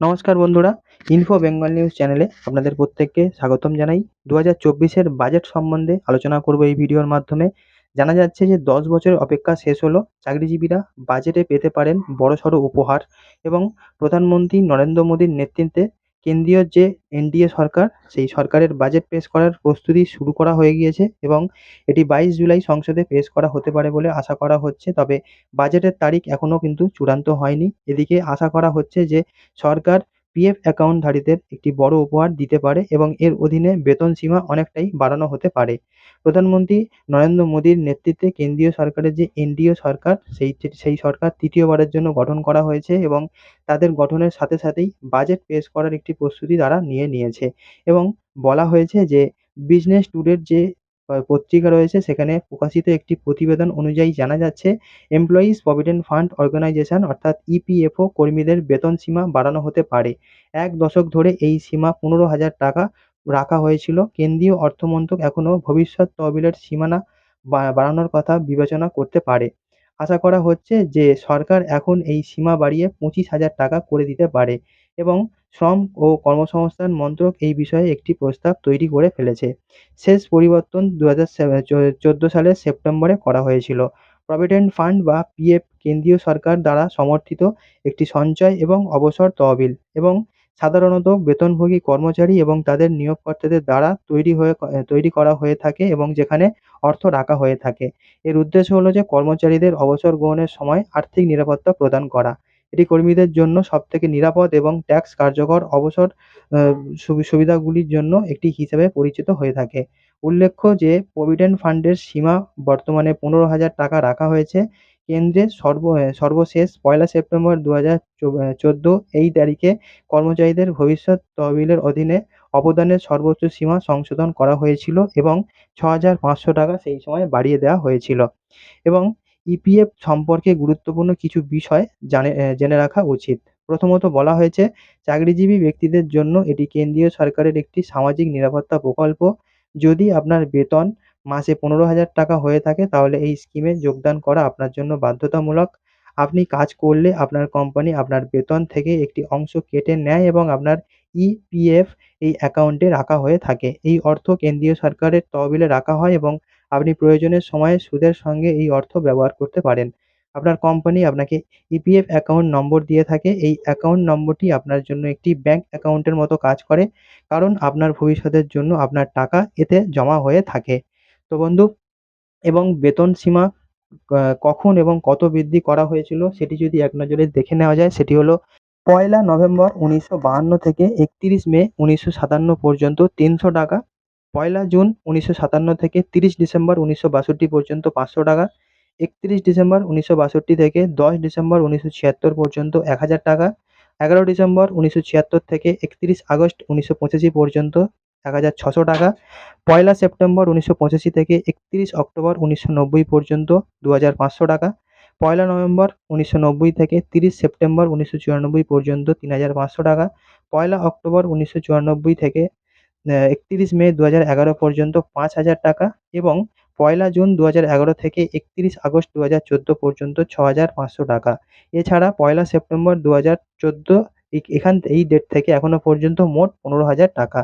নমস্কার বন্ধুরা info Bengal news চ্যানেলে আপনাদের প্রত্যেককে স্বাগতম জানাই। দু হাজার চব্বিশের বাজেট সম্বন্ধে আলোচনা করব এই ভিডিওর মাধ্যমে। জানা যাচ্ছে যে দশ বছরের অপেক্ষা শেষ হলো। চাকরিজীবীরা বাজেটে পেতে পারেন বড়সড় উপহার এবং প্রধানমন্ত্রী নরেন্দ্র মোদীর নেতৃত্বে কেন্দ্রীয় যে এনডিএ সরকার, সেই সরকারের বাজেট পেশ করার প্রস্তুতি শুরু করা হয়ে গিয়েছে এবং এটি বাইশ জুলাই সংসদে পেশ করা হতে পারে বলে আশা করা হচ্ছে। তবে বাজেটের তারিখ এখনও কিন্তু চূড়ান্ত হয়নি। এদিকে আশা করা হচ্ছে যে সরকার পিএফ অ্যাকাউন্টধারীদের একটি বড় উপহার দিতে পারে এবং এর অধীনে বেতন সীমা অনেকটাই বাড়ানো হতে পারে। প্রধানমন্ত্রী নরেন্দ্র মোদীর নেতৃত্বে কেন্দ্রীয় সরকারের যে এনডিএ সরকার, সেই সেই সরকার তৃতীয়বারের জন্য গঠন করা হয়েছে এবং তাদের গঠনের সাথে সাথেই বাজেট পেশ করার একটি প্রস্তুতি তারা নিয়ে নিয়েছে। এবং বলা হয়েছে যে বিজনেস টুডের যে পত্রিকা রয়েছে। সেখানে প্রকাশিত একটি প্রতিবেদন অনুযায়ী জানা যাচ্ছে এমপ্লয়িজ প্রভিডেন্ট ফান্ড অর্গানাইজেশন অর্থাৎ ইপিএফও কর্মীদের বেতন সীমা বাড়ানো হতে পারে। এক দশক ধরে এই সীমা পনেরো হাজার টাকা রাখা হয়েছিল। কেন্দ্রীয় অর্থমন্ত্রক এখনও ভবিষ্যৎ তহবিলের সীমানা বাড়ানোর কথা বিবেচনা করতে পারে। আশা করা হচ্ছে যে সরকার এখন এই সীমা বাড়িয়ে পঁচিশ হাজার টাকা করে দিতে পারে। এবং শ্রম ও কর্মসংস্থান মন্ত্রক এই বিষয়ে একটি প্রস্তাব তৈরি করে ফেলেছে। শেষ পরিবর্তন দু হাজার চোদ্দ সালের সেপ্টেম্বরে করা হয়েছিল। প্রভিডেন্ট ফান্ড বা পিএফ কেন্দ্রীয় সরকার দ্বারা সমর্থিত একটি সঞ্চয় এবং অবসর তহবিল এবং সাধারণত বেতনভোগী কর্মচারী এবং তাদের নিয়োগকর্তাদের দ্বারা তৈরি হয়ে তৈরি করা হয়ে থাকে এবং যেখানে অর্থ রাখা হয়ে থাকে। এর উদ্দেশ্য হলো যে কর্মচারীদের অবসর গ্রহণের সময় আর্থিক নিরাপত্তা প্রদান করা। এটি কর্মীদের জন্য সবথেকে নিরাপদ এবং ট্যাক্স কার্যকর অবসর সুবিধাগুলির জন্য একটি হিসেবে পরিচিত হয়ে থাকে। উল্লেখ্য যে প্রভিডেন্ট ফান্ডের সীমা বর্তমানে পনেরো হাজার টাকা রাখা হয়েছে। কেন্দ্রের সর্ব সর্বশেষ পয়লা সেপ্টেম্বর দু হাজার চোদ্দ এই তারিখে কর্মচারীদের ভবিষ্যৎ তহবিলের অধীনে অবদানের সর্বোচ্চ সীমা সংশোধন করা হয়েছিল এবং ছ হাজার পাঁচশো টাকা সেই সময় বাড়িয়ে দেওয়া হয়েছিল। এবং ইপিএফ সম্পর্কে গুরুত্বপূর্ণ কিছু বিষয় জানে জেনে রাখা উচিত। প্রথমত বলা হয়েছে, চাকরিজীবী ব্যক্তিদের জন্য এটি কেন্দ্রীয় সরকারের একটি সামাজিক নিরাপত্তা প্রকল্প। যদি আপনার বেতন মাসে পনেরো হাজার টাকা হয়ে থাকে, তাহলে এই স্কিমে যোগদান করা আপনার জন্য বাধ্যতামূলক। আপনি কাজ করলে আপনার কোম্পানি আপনার বেতন থেকে একটি অংশ কেটে নেয় এবং আপনার ইপিএফ এই অ্যাকাউন্টে রাখা হয়ে থাকে। এই অর্থ কেন্দ্রীয় সরকারের তহবিলে রাখা হয় এবং আপনি প্রয়োজনের সময়ে সুদের সঙ্গে এই অর্থ ব্যবহার করতে পারেন। আপনার কোম্পানি আপনাকে ইপিএফ অ্যাকাউন্ট নম্বর দিয়ে থাকে। এই অ্যাকাউন্ট নম্বরটি আপনার জন্য একটি ব্যাঙ্ক অ্যাকাউন্টের মতো কাজ করে, কারণ আপনার ভবিষ্যতের জন্য আপনার টাকা এতে জমা হয়ে থাকে। তো বন্ধু, এবং বেতন সীমা কখন এবং কত বৃদ্ধি করা হয়েছিল সেটি যদি এক নজরে দেখে নেওয়া যায়, সেটি হলো পয়লা নভেম্বর উনিশশো বাহান্ন থেকে একত্রিশ মে উনিশশো সাতান্ন পর্যন্ত তিনশো টাকা পয়লা জুন উনিশশো সাতান্ন থেকে তিরিশ ডিসেম্বর উনিশশো বাষট্টি পর্যন্ত পাঁচশো টাকা, একত্রিশ ডিসেম্বর উনিশশো বাষট্টি থেকে দশ ডিসেম্বর উনিশশো ছিয়াত্তর পর্যন্ত এক হাজার টাকা, এগারো ডিসেম্বর উনিশশো ছিয়াত্তর থেকে একত্রিশ আগস্ট উনিশশো পঁচাশি পর্যন্ত এক হাজার ছশো টাকা, পয়লা সেপ্টেম্বর উনিশশো পঁচাশি থেকে একত্রিশ অক্টোবর উনিশশো নব্বই পর্যন্ত দু হাজার পাঁচশো টাকা, পয়লা নভেম্বর উনিশশো নব্বই থেকে তিরিশ সেপ্টেম্বর উনিশশো চুরানব্বই পর্যন্ত তিন হাজার পাঁচশো টাকা, পয়লা অক্টোবর উনিশশো চুরানব্বই থেকে একত্রিশ মে দু হাজার এগারো পর্যন্ত পাঁচ হাজার টাকা এবং পয়লা জুন দু হাজার এগারো থেকে একত্রিশ আগস্ট দু হাজার চোদ্দ পর্যন্ত ছ হাজার পাঁচশো টাকা। এছাড়া পয়লা সেপ্টেম্বর দু হাজার চোদ্দ এখান এই ডেট থেকে এখনও পর্যন্ত মোট পনেরো হাজার টাকা।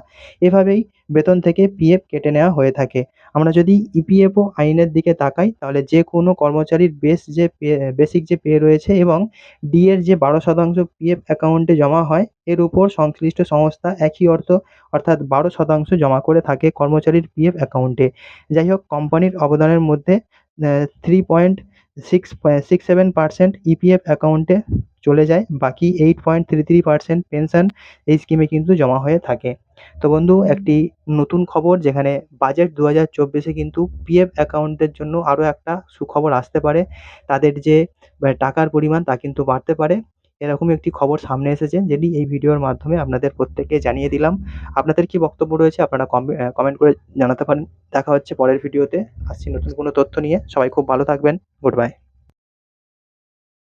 এভাবেই বেতন থেকে পিএফ কেটে নেওয়া হয়ে থাকে। আমরা যদি ইপিএফও আইনের দিকে তাকাই, তাহলে যে কোনো কর্মচারীর বেস যে পে বেসিক যে পে রয়েছে এবং ডি এর যে বারো শতাংশ পিএফ অ্যাকাউন্টে জমা হয়, এর উপর সংশ্লিষ্ট সংস্থা একই অর্থ, অর্থাৎ বারো শতাংশ জমা করে থাকে কর্মচারীর পিএফ অ্যাকাউন্টে যাই হোক, কোম্পানির অবদানের মধ্যে three point six six seven percent EPF অ্যাকাউন্টে চলে যায় বাকি eight point three three percent pension এই স্কিমে কিন্তু জমা হয়ে থাকে। তো বন্ধু একটি নতুন খবর যেখানে বাজেট দু হাজার চব্বিশে কিন্তু পিএফ অ্যাকাউন্টের জন্য আরও একটা সুখবর আসতে পারে। তাদের যে টাকার পরিমাণ তা কিন্তু বাড়তে পারে। এরকমই একটি খবর সামনে এসেছে যেটি এই ভিডিওর মাধ্যমে আপনাদের প্রত্যেককে জানিয়ে দিলাম। আপনাদের কি বক্তব্য রয়েছে আপনারা কমেন্ট করে জানাতে পারেন। দেখা হচ্ছে পরের ভিডিওতে। আসছি নতুন কোনো তথ্য নিয়ে। সবাই খুব ভালো থাকবেন। Good bye